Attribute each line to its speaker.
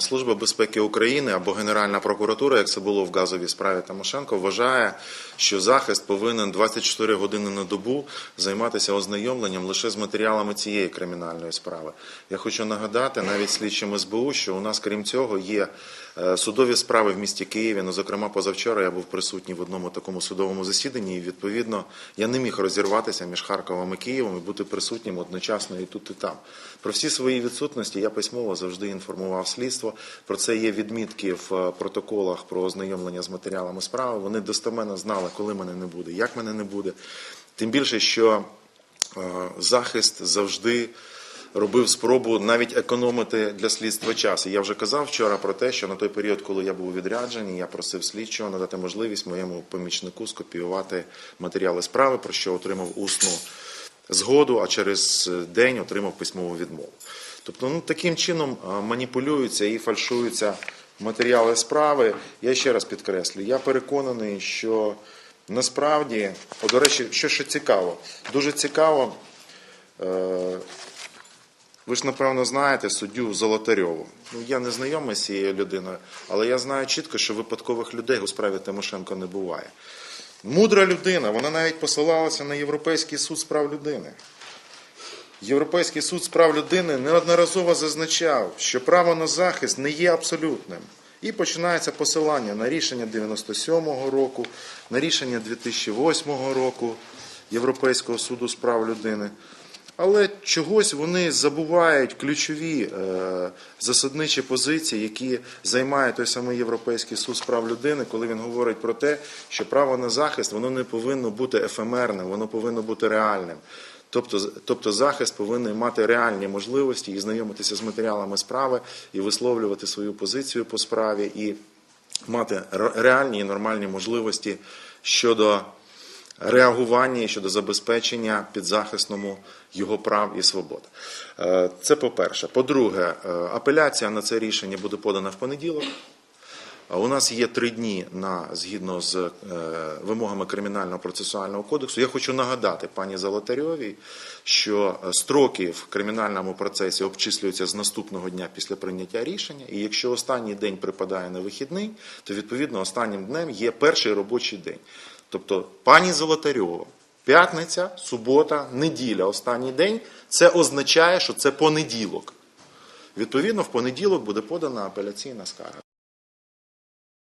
Speaker 1: Служба безпеки України або Генеральна прокуратура, як це було в газовій справі Тимошенко, вважає, що захист повинен 24 години на добу займатися ознайомленням лише з матеріалами цієї кримінальної справи. Я хочу нагадати навіть слідчим СБУ, що у нас, крім цього, є судові справи в місті Києві. Ну, зокрема, позавчора я був присутній в одному такому судовому засіданні, і відповідно я не міг розірватися між Харковом і Києвом і бути присутнім одночасно і тут, і там. Про всі свої відсутності я письмово завжди інформував слідство. Про це є відмітки в е, протоколах про ознайомлення з матеріалами справи. Вони достеменно знали, коли мене не буде, як мене не буде. Тим більше, що е, захист завжди робив спробу навіть економити для слідства час. І я вже казав вчора про те, що на той період, коли я був у я просив слідчого надати можливість моєму помічнику скопіювати матеріали справи, про що отримав усну згоду, а через день отримав письмову відмову. Тобто, ну таким чином маніпулюються і фальшуються матеріали справи. Я ще раз підкреслю, я переконаний, що насправді, о, до речі, що ще цікаво, дуже цікаво. Е, ви ж напевно знаєте суддю Золотарьову. Ну я не знайомий з цією людиною, але я знаю чітко, що випадкових людей у справі Тимошенко не буває. Мудра людина, вона навіть посилалася на Європейський суд з прав людини. Європейський суд з прав людини неодноразово зазначав, що право на захист не є абсолютним. І починається посилання на рішення 97-го року, на рішення 2008 року Європейського суду з прав людини. Але чогось вони забувають ключові е, засадничі позиції, які займає той самий Європейський суд з прав людини, коли він говорить про те, що право на захист воно не повинно бути ефемерним, воно повинно бути реальним. Тобто, тобто захист повинен мати реальні можливості і знайомитися з матеріалами справи, і висловлювати свою позицію по справі, і мати реальні і нормальні можливості щодо реагування і щодо забезпечення підзахисному його прав і свобод. Е, Це по-перше. По-друге, е, апеляція на це рішення буде подана в понеділок. У нас є три дні на згідно з е, вимогами кримінального процесуального кодексу. Я хочу нагадати пані Золотарьовій, що строки в кримінальному процесі обчислюються з наступного дня після прийняття рішення. І якщо останній день припадає на вихідний, то відповідно останнім днем є перший робочий день. Тобто, пані Золотарьова, п'ятниця, субота, неділя, останній день це означає, що це понеділок. Відповідно, в понеділок буде подана апеляційна скарга.